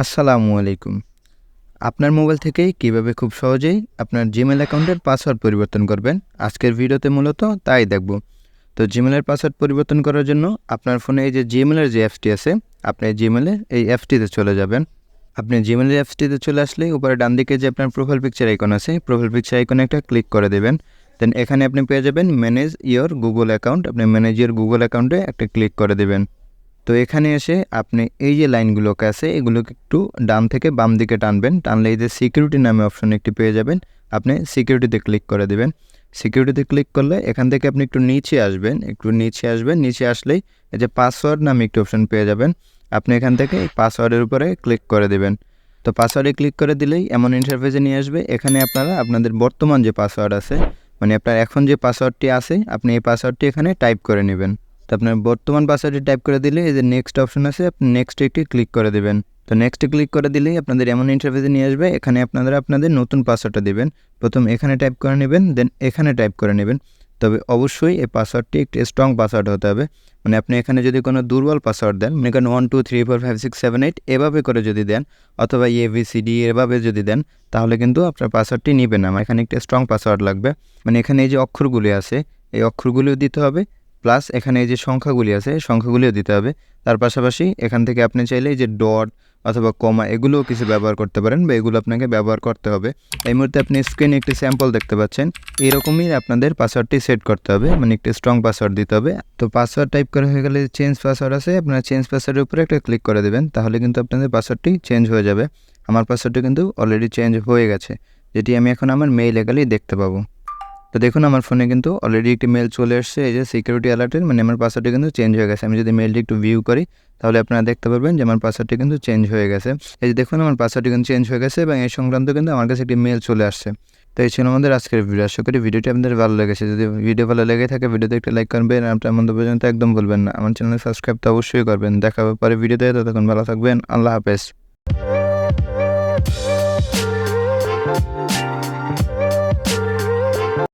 আসসালামু আলাইকুম। আপনার মোবাইল থেকেই কীভাবে খুব সহজেই আপনার জিমেল অ্যাকাউন্টের পাসওয়ার্ড পরিবর্তন করবেন? আজকের ভিডিওতে মূলত তাই দেখব। তো জিমেলের পাসওয়ার্ড পরিবর্তন করার জন্য আপনার ফোনে এই যে জিমেলের যে অ্যাপসটি আছে, আপনি জিমেলের এই অ্যাপসটিতে চলে যাবেন। আপনি জিমেলের অ্যাপসটিতে চলে আসলে উপরে ডান দিকে যে আপনার প্রোফাইল পিকচার আইকন আছে প্রোফাইল পিকচার আইকনে একটা ক্লিক করে দেবেন। দেন এখানে আপনি পেয়ে যাবেন ম্যানেজ ইয়োর গুগল অ্যাকাউন্ট আপনি ম্যানেজ ইয়োর গুগল অ্যাকাউন্টে একটা ক্লিক করে দেবেন। তো এখানে এসে আপনি এই যে লাইনগুলোকে আছে, এগুলোকে একটু ডান থেকে বাম দিকে টানবেন। টানলে এই যে সিকিউরিটি নামে অপশন একটি পেয়ে যাবেন। আপনি সিকিউরিটিতে ক্লিক করে দেবেন। সিকিউরিটিতে ক্লিক করলে এখান থেকে আপনি একটু নিচে আসবেন। একটু নিচে আসবেন। নিচে আসলেই এই যে পাসওয়ার্ড নামে একটি অপশন পেয়ে যাবেন। আপনি এখান থেকে পাসওয়ার্ডের উপরে ক্লিক করে দেবেন। তো পাসওয়ার্ডে ক্লিক করে দিলেই এমন ইন্টারফেসে নিয়ে আসবে। এখানে আপনারা আপনাদের বর্তমান যে পাসওয়ার্ড আছে মানে আপনার এখন যে পাসওয়ার্ডটি আছে, আপনি এই পাসওয়ার্ডটি এখানে টাইপ করে নেবেন। তো আপনার বর্তমান পাসওয়ার্ডটি টাইপ করে দিলে এই যে নেক্সট অপশন আছে, আপনি নেক্সটে একটি ক্লিক করে দেবেন। তো নেক্সটে ক্লিক করে দিলেই আপনাদের এমন ইন্টারফেসে নিয়ে আসবে, এখানে আপনারা আপনাদের নতুন পাসওয়ার্ডটা দিবেন। প্রথম এখানে টাইপ করে নেবেন দেন এখানে টাইপ করে নেবেন। তবে অবশ্যই এই পাসওয়ার্ডটি একটি স্ট্রং পাসওয়ার্ড হতে হবে। মানে আপনি এখানে যদি কোনো দুর্বল পাসওয়ার্ড দেন মানে করেন one two three four five six seven eight এভাবে করে যদি দেন, অথবা এ বি সি ডি এভাবে যদি দেন, তাহলে কিন্তু আপনার পাসওয়ার্ডটি নিবে না। আমার এখানে একটা স্ট্রং পাসওয়ার্ড লাগবে। মানে এখানে এই যে অক্ষরগুলি আছে, এই অক্ষরগুলিও দিতে হবে। প্লাস এখানে এই যে সংখ্যাগুলি আছে সংখ্যাগুলিও দিতে হবে। তার পাশাপাশি এখান থেকে আপনি চাইলে এই যে ডট অথবা কমা এগুলোও কিছু ব্যবহার করতে পারেন বা এগুলো আপনাকে ব্যবহার করতে হবে। এই মুহূর্তে আপনি স্ক্রিনে একটি স্যাম্পল দেখতে পাচ্ছেন। এরকমই আপনাদের পাসওয়ার্ডটি সেট করতে হবে মানে একটি স্ট্রং পাসওয়ার্ড দিতে হবে। তো পাসওয়ার্ড টাইপ করা হয়ে গেলে চেঞ্জ পাসওয়ার্ড আছে, আপনারা চেঞ্জ পাসওয়ার্ডের উপরে একটা ক্লিক করে দেবেন, তাহলে কিন্তু আপনাদের পাসওয়ার্ডটি চেঞ্জ হয়ে যাবে। আমার পাসওয়ার্ডটি কিন্তু অলরেডি চেঞ্জ হয়ে গেছে, যেটি আমি এখন আমার মেইল এগালেই দেখতে পাবো। তো দেখুন, আমার ফোনে কিন্তু অলরেডি একটি মেল চলে এসেছে। এই যে সিকিউরিটি অ্যালার্টের মানে আমার পাসওয়ার্ডটি কিন্তু চেঞ্জ হয়ে গেছে। আমি যদি মেলটি একটু ভিউ করি, তাহলে আপনারা দেখতে পারবেন যে আমার পাসওয়ার্ডটি কিন্তু চেঞ্জ হয়ে গেছে। এই যে দেখুন, আমার পাসওয়ার্ডটি কিন্তু চেঞ্জ হয়ে গেছে এবং এই সংক্রান্ত কিন্তু আমার কাছে একটি মেল চলে আসছে। তো এই ছিল আমাদের আজকের ভিডিও আশা করি ভিডিওটি আপনাদের ভালো লেগেছে। যদি ভিডিও ভালো লেগে থাকে ভিডিওতে একটা লাইক করবেন আর আপনার মন্তব্য পর্যন্ত একদম বলবেন না। আমার চ্যানেল সাবস্ক্রাইব তো অবশ্যই করবেন। দেখা হবে পরে ভিডিওতে ততক্ষণ ভালো থাকবেন। আল্লাহ হাফেজ।